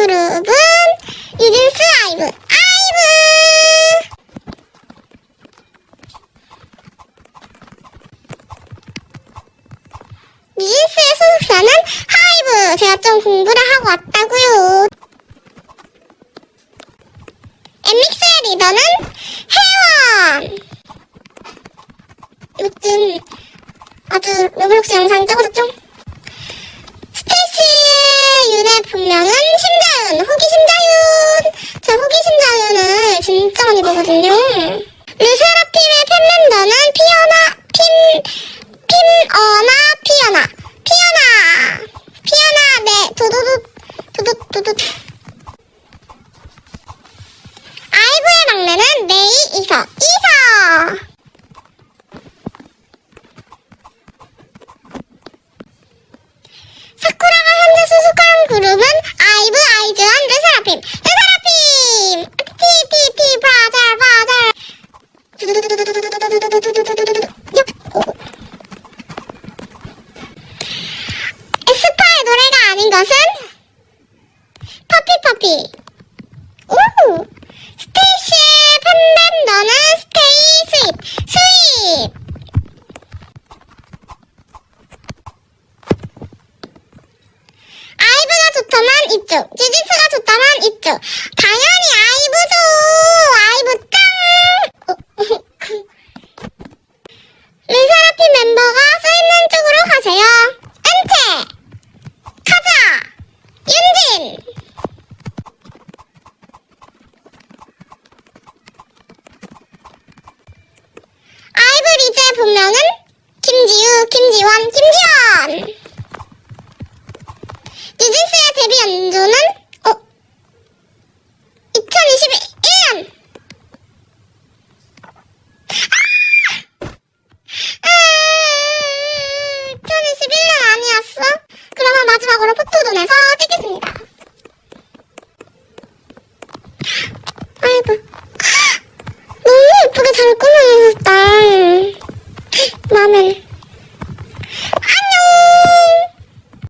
그룹은 유진스 아이브. 아이브! 유진스의 소속사는 하이브! 제가 좀 공부를 하고 왔다고요. 엠믹스의 리더는 혜원! 요즘 아주 로블록스 영상 찍어서 좀 진짜 많이 보거든요. 르세라핌의 팬멤버는 피어나, 핀, 핀어나, 피어나, 피어나, 피어나, 네, 도도, 도도. 아이브의 막내는 메이, 이서, 이서. 사쿠라가 현재 소속한 그룹은 아이브, 아이즈원, 르세라핌! 것은 퍼피 퍼피 오! 스테이시의 팬멤버는 스테이 스윗 스윗 아이브가 좋다만 이쪽, 찌지스가 좋다만 이쪽. 당연히 아이브죠. 아이브 짱. 어, 르세라핌 멤버가 써있는 쪽으로 가세요. 엔체, 카자, 윤진. 아이브 본명은 김지우, 김지원, 김지원. 뉴진스의 데뷔 연도는 어 2021년 아! 2021년 아니었어? 그러면 마지막으로 포토존에서 찍 mamel.